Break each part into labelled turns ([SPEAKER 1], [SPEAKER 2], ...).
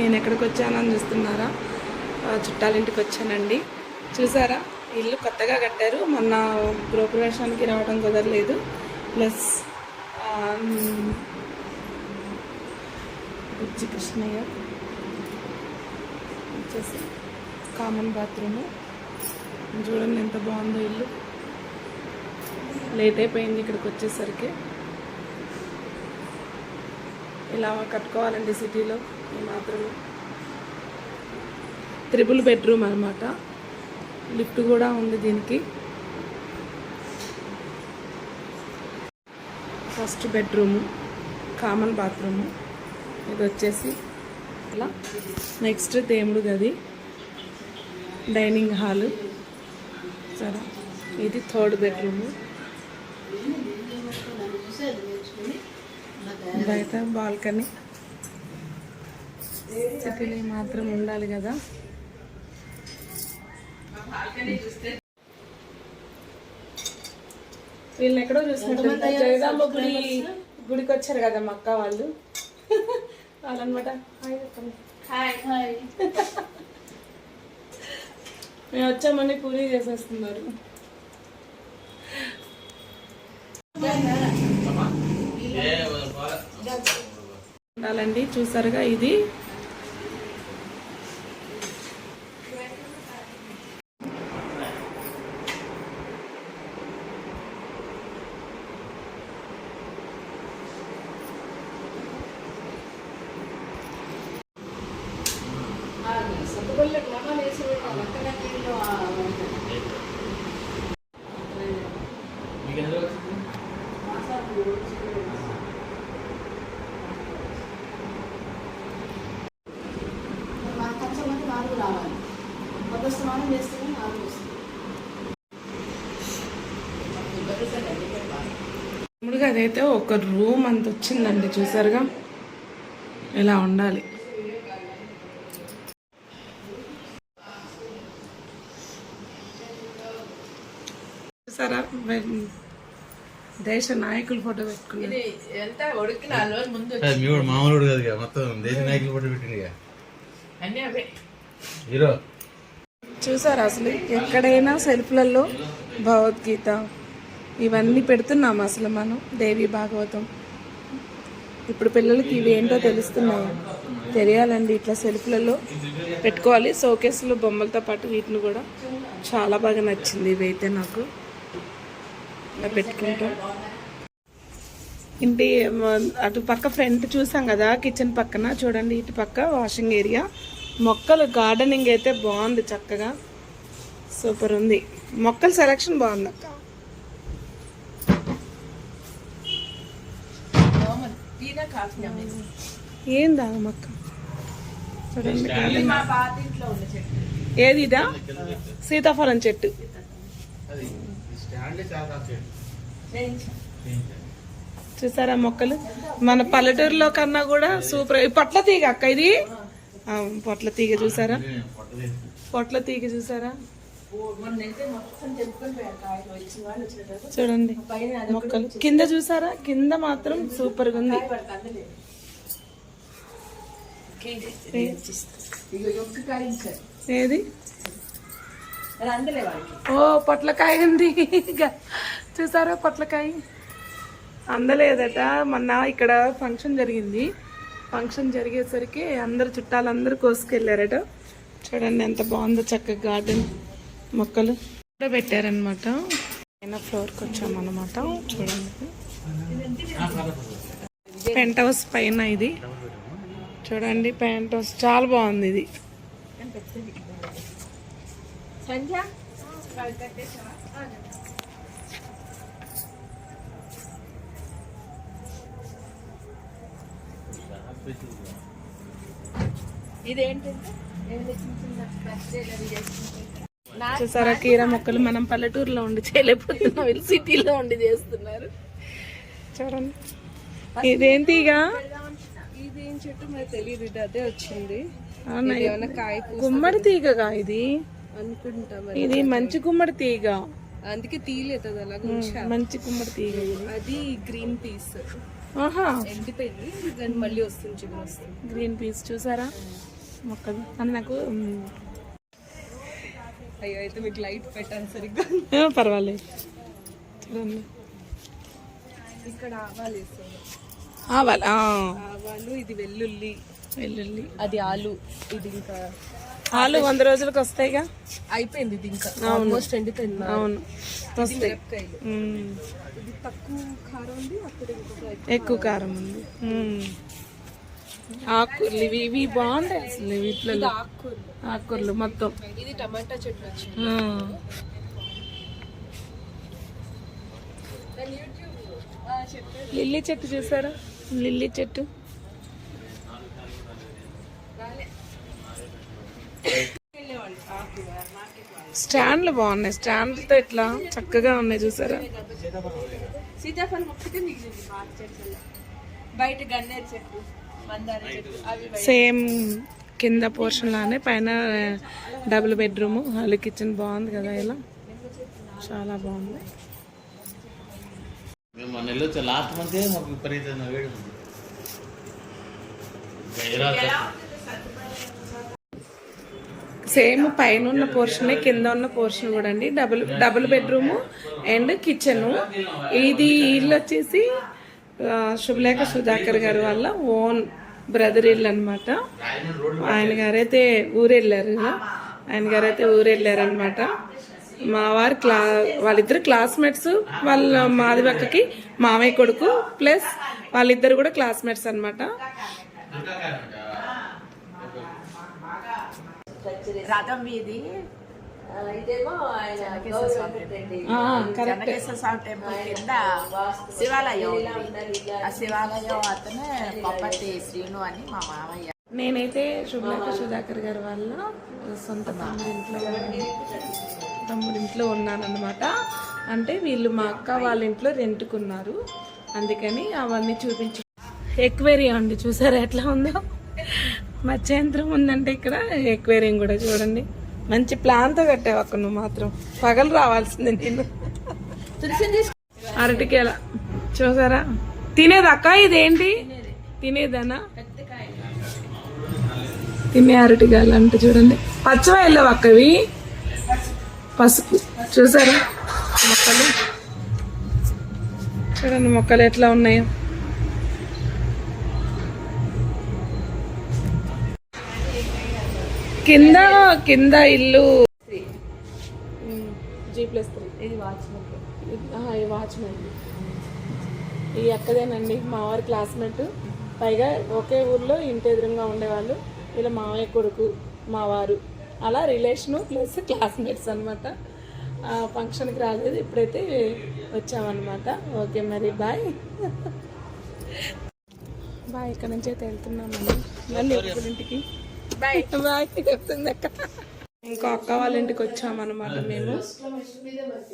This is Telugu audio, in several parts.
[SPEAKER 1] నేను ఎక్కడికి వచ్చానని చూస్తున్నారా? చుట్టాలింటికి వచ్చానండి. చూసారా? ఇల్లు కొత్తగా కట్టారు. మొన్న గృహప్రవేశానికి రావడం కుదరలేదు. ప్లస్ బుజ్జి కృష్ణయ్య. వచ్చేసి కామన్ బాత్రూము చూడండి ఎంత బాగుందో ఇల్లు. లేట్ అయిపోయింది ఇక్కడికి వచ్చేసరికి. ఇలా కట్టుకోవాలండి సిటీలో. మాత్రమే. త్రిపుల్ బెడ్రూమ్ అనమాట లిఫ్ట్ కూడా ఉంది దీనికి. ఫస్ట్ బెడ్రూము కామన్ బాత్రూము ఇది వచ్చేసి ఇలా నెక్స్ట్ దేవుడు గది డైనింగ్ హాలు సరే. ఇది థర్డ్ బెడ్రూము బయట బాల్కనీ. సిటీలో మాత్రం ఉండాలి కదా. వీళ్ళని ఎక్కడో చూసినట్టు జగదాంబ గుడి గుడికి వచ్చారు కదా మా అక్క వాళ్ళు. వాళ్ళనమాట. మేము వచ్చామని పూరి చేసేస్తున్నారు. ఉండాలండి. చూసారుగా ఇది.
[SPEAKER 2] స్నానం చేస్తేనే నాలుగు వస్తుంది
[SPEAKER 1] అదైతే ఒక రూమ్ అంత వచ్చిందండి చూసారుగా? ఇలా ఉండాలి? చూసారా వె- దేశ నాయకులు ఫోటో
[SPEAKER 3] వాడు మామూలు కాదు మొత్తం దేశ నాయకులు పట్టు పెట్టింది హీరో.
[SPEAKER 1] చూసారా అసలు ఎక్కడైనా సెల్ఫ్లలో భగవద్గీత. ఇవన్నీ పెడుతున్నాం అసలు మనం దేవి భాగవతం. ఇప్పుడు పిల్లలకి ఇవి ఏంటో తెలుస్తున్నాయి తెలియాలండి ఇట్లా సెల్ఫ్లలో పెట్టుకోవాలి. షోకేస్లో బొమ్మలతో పాటు వీటిని కూడా చాలా బాగా నచ్చింది ఇవైతే నాకు. ఇలా పెట్టుకుంటాం. ఇంటి అటు పక్క ఫ్రంట్ చూసాం కదా కిచెన్ పక్కన. చూడండి ఇటు పక్క వాషింగ్ ఏరియా. మొక్కలు గార్డెనింగ్ అయితే బాగుంది చక్కగా. సూపర్ ఉంది. మొక్కల సెలక్షన్ బాగుంది అక్క. ఏం దాగ మొక్క చూడండి garden.
[SPEAKER 4] మా పాత ఇంట్లో ఉన్న చెట్టు.
[SPEAKER 1] ఏది ఇదా? సీతాఫలం చెట్టు
[SPEAKER 3] అది స్టాండ్ చాలా
[SPEAKER 4] చేయించాం
[SPEAKER 1] చూసారా మొక్కలు? మన పల్లెటూరులో కన్నా కూడా సూపర్. ఈ పొట్ల తీగ అక్క ఇది? ఆ, పొట్ల తీగ చూసారా? పొట్ల తీగ. చూసారా? చూడండి.
[SPEAKER 4] పైన
[SPEAKER 1] మొక్కలు. కింద చూసారా? కింద మాత్రం సూపర్గా ఉంది. ఏది? ఓ పొట్లకాయ ఉంది. చూసారా పొట్లకాయ? అందలేదట. మొన్న ఇక్కడ ఫంక్షన్ జరిగింది. ఫంక్షన్ జరిగేసరికి అందరు చుట్టాలందరూ కోసుకెళ్ళారట. చూడండి ఎంత బాగుందో చక్కగా గార్డెన్ మొక్కలు కూడా పెట్టారనమాట పైన ఫ్లోర్కి వచ్చామన్నమాట. చూడండి. పెంట్ హౌస్ పైన ఇది. చూడండి పెంట్ హౌస్. చాలా బాగుంది ఇది.
[SPEAKER 4] సంధ్య? ఇదేంటంటే?
[SPEAKER 1] చూసారా కీర మొక్కలు మనం పల్లెటూరులో ఉండి చేయలేకపోతున్నాం. వీళ్ళు సిటీలో ఉండి చేస్తున్నారు. చూడండి. ఇదేంటి ఇక?
[SPEAKER 2] ఇది ఏం చెట్టు? మరి తెలియదు. అదే వచ్చింది.
[SPEAKER 1] గుమ్మడి తీగగా ఇది? ఇది మంచి గుమ్మడి తీగ.
[SPEAKER 2] అందుకే తీయలేదు అది అలాగే ఉంచా
[SPEAKER 1] మంచి కుమ్మడి తీగ ఇది.
[SPEAKER 2] అది గ్రీన్ పీస్.
[SPEAKER 1] ఆహా.
[SPEAKER 2] ఎండిపోయింది దాన్ని మళ్ళీ వస్తుంది చిగురు వస్తుంది.
[SPEAKER 1] గ్రీన్ పీస్ చూసారా? మొక్కలు అని నాకు మ్,
[SPEAKER 2] అయ్యో అయితే మీకు లైట్ పెట్టాను సరిగ్గా.
[SPEAKER 1] ఏ, పర్వాలేదు. చూడండి.
[SPEAKER 2] ఇక్కడ ఆవాలు
[SPEAKER 1] ఆ,
[SPEAKER 2] ఆవాలు ఇది వెల్లుల్లి.
[SPEAKER 1] వెల్లుల్లి.
[SPEAKER 2] అది ఆలు ఇది ఇంకా
[SPEAKER 1] ఆలు వంద రోజులకు వస్తాయిగా?
[SPEAKER 2] అయిపోయింది ఇది ఇంకా. ఆల్మోస్ట్ ఎండిపోయింది
[SPEAKER 1] అవును. వస్తాయి.
[SPEAKER 2] తక్కువ కారం ఉంది ఎక్కువ.
[SPEAKER 1] కారం ఉంది. ఆకుకూరలు ఇవి ఇవి బాగుంటాయి అసలు వీటిలో.
[SPEAKER 2] ఆకుకూరలు.
[SPEAKER 1] మొత్తం.
[SPEAKER 2] ఇది టమాటా చెట్లు.
[SPEAKER 1] లిల్లీ చెట్టు చూసారా? లిల్లీ చెట్టు. స్టాండ్లు బాగున్నాయి. స్టాండ్లతో ఇట్లా చక్కగా ఉన్నాయి చూసారా?
[SPEAKER 4] సీతాఫలం బయట గన్నేరు చెట్టు.
[SPEAKER 1] సేమ్ కింద పోర్షన్ లానే పైన డబుల్ బెడ్రూమ్ హాల్ కిచెన్ బాగుంది కదా ఇలా. చాలా బాగుంది.
[SPEAKER 3] మేము మొన్న వెళ్ళొచ్చా లాస్ట్ మంత్ మాకు గైరాజ్
[SPEAKER 1] సేమ్ పైన ఉన్న పోర్షనే కింద ఉన్న పోర్షన్ కూడా అండి. Double double bedroom and kitchen ఇది ఇల్లు వచ్చేసి శుభలేఖ సుధాకర్ గారి వల్ల ఓన్ బ్రదర్ ఇల్లు అనమాట ఆయన గారైతే ఊరెళ్ళారు. ఆయన గారైతే ఊరెళ్ళారు అనమాట మా వారి క్లా వాళ్ళిద్దరు క్లాస్మేట్స్ వాళ్ళ మాది పక్కకి మామయ్య కొడుకు ప్లస్ వాళ్ళిద్దరు కూడా క్లాస్మేట్స్ అనమాట
[SPEAKER 4] రథం వీధి. ఇదేమో స్వామి టెంపుల్. కింద శివాలయం. ఆ శివాలయం అతనే పప్పటి శ్రీను అని మా మామయ్య.
[SPEAKER 1] నేనైతే శుభలేఖ సుధాకర్ గారి వల్ల సొంత తమ్ముడింట్లో తమ్ముడింట్లో ఉన్నానన్నమాట. అంటే వీళ్ళు మా అక్క వాళ్ళ ఇంట్లో రెంట్కున్నారు. అందుకని అవన్నీ చూపించు. ఎక్వేరియం అండి చూసారా ఎట్లా ఉందో? మత్స్యంత్రం ఉందంటే ఇక్కడ ఎక్వేరియం కూడా చూడండి. మంచి ప్లాన్తో కట్టావు అక్కడ నువ్వు మాత్రం. పగలు రావాల్సిందే నేను అరటికేల. చూసారా? తినేది అక్క ఇదేంటి? తినేదనా? తినే అరటికాయలు అంటే చూడండి. పచ్చవాయలు అక్కవి? పసుపు. చూసారా? మొక్కలు. చూడండి మొక్కలు ఎట్లా ఉన్నాయో. కింద కింద ఇల్లు. జీ ప్లస్ త్రీ
[SPEAKER 2] ఇది వాచ్మెన్.
[SPEAKER 1] ఈ వాచ్మెన్. ఈ అక్కదేనండి మా వారి క్లాస్మేట్. పైగా ఒకే ఊర్లో ఇంటి ఎదురుగా ఉండేవాళ్ళు. ఇలా మావయ్య కొడుకు మా వారు. అలా రిలేషను ప్లస్ క్లాస్మేట్స్ అనమాట ఫంక్షన్కి రాలేదు ఇప్పుడైతే వచ్చామన్నమాట. ఓకే మరి బాయ్. బాయ్ ఇక్కడ నుంచి అయితే వెళ్తున్నామండి మళ్ళీ ఇంటికి. బాయ్ బాయ్ చెప్తుంది అక్క ఇంకో అక్క వాళ్ళ ఇంటికి వచ్చామన్నమాట మేము.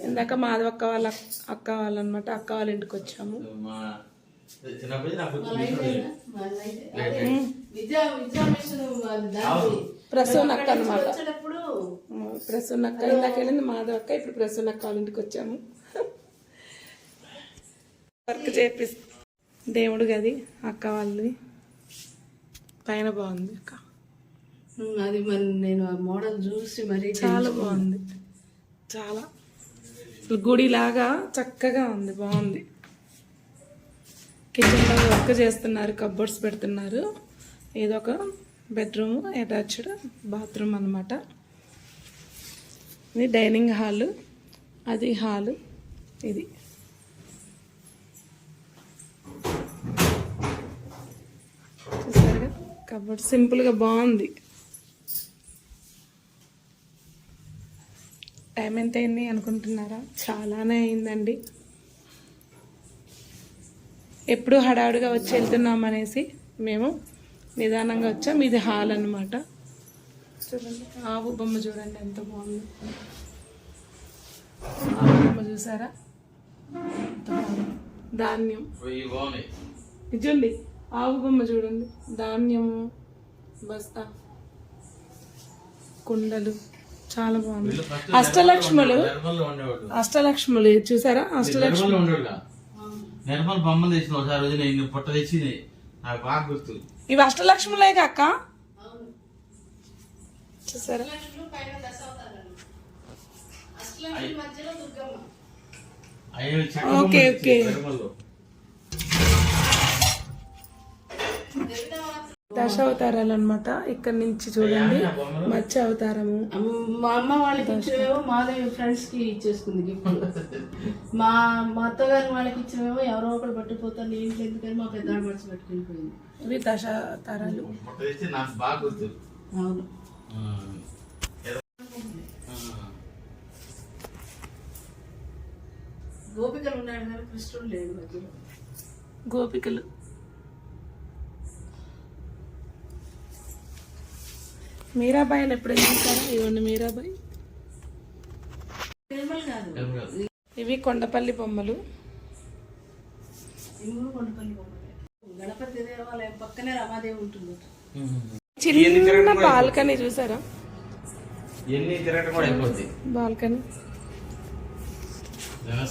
[SPEAKER 1] ఇందాక మాధవ అక్క వాళ్ళ అక్క వాళ్ళ అనమాట అక్క వాళ్ళ ఇంటికి వచ్చాము. ప్రసూన్ అక్క అనమాట ప్రసూన్ అక్క ఇందాక వెళ్ళింది మాధవ అక్క ఇప్పుడు ప్రసూన్ అక్క వాళ్ళ ఇంటికి వచ్చాము. వర్క్ చేపి దేవుడు గది అక్క వాళ్ళది. పైన బాగుంది అక్క.
[SPEAKER 2] అది మరి నేను ఆ మోడల్ చూసి మరి
[SPEAKER 1] చాలా బాగుంది. చాలా. అసలు గుడిలాగా చక్కగా ఉంది బాగుంది. కిచెన్లో వర్క్ చేస్తున్నారు కబోర్డ్స్ పెడుతున్నారు. ఏదో ఒక బెడ్రూమ్ అటాచ్డ్ బాత్రూమ్ అనమాట ఇది డైనింగ్ హాల్ అది హాలు ఇది. చూసారుగా? కబోర్డ్ సింపుల్గా బాగుంది. టైం ఎంత అయింది అనుకుంటున్నారా? చాలానే అయిందండి. ఎప్పుడు హడావుడిగా వచ్చి వెళ్తున్నాం అనేసి మేము నిదానంగా వచ్చాం. ఇది హాల్ అన్నమాట. చూడండి. ఆవు బొమ్మ చూడండి ఎంత బాగుంది. ఆవు బొమ్మ చూసారా? ఎంత బాగుంది. ధాన్యం. నిజండి ఆవు బొమ్మ చూడండి. ధాన్యము బస్తా కుండలు. చాలా బాగుంది. అష్టలక్ష్ములు. అష్టలక్ష్ములు చూసారా? అష్టలక్ష్మి
[SPEAKER 3] నిర్మల్లో ఉండేవాడుగా నిర్మల్ బొమ్మలు తెచ్చిన ఒకసారి రోజు నేను పుట్ట తెచ్చి నాకు బాగా గుర్తు.
[SPEAKER 1] ఇవి అష్టలక్ష్ములే అక్క చూసారా? Okay, okay. దశ అవతారాలు అనమాట ఇక్కడ నుంచి చూడండి. మత్స్య అవతారము.
[SPEAKER 2] మా అమ్మ వాళ్ళకి ఇచ్చినవేమో మాధవి ఫ్రెండ్స్కి ఇచ్చేసుకుంది గిఫ్ట్ మా మా అత్తగారి వాళ్ళకి ఇచ్చినవేమో ఎవరో ఒకరు పట్టిపోతారు ఏంటి ఎందుకని మా పెద్ద మనిషి పట్టుకెళ్ళిపోయింది.
[SPEAKER 1] ఇవి దశ అవతారాలు
[SPEAKER 2] అవును. గోపికలు ఉన్నాడు కానీ కృష్ణుడు లేడు మధ్యలో
[SPEAKER 1] గోపికలు. మీరాబాయిని ఎప్పుడైనా చూసారా? ఇవ్వండి మీరాబాయి. ఇవి కొండపల్లి బొమ్మలు.
[SPEAKER 2] గణపతి దేవాలయం పక్కనే రమాదేవి ఉంటుంది
[SPEAKER 1] చిన్న బాల్కనీ చూసారా బాల్కనీ.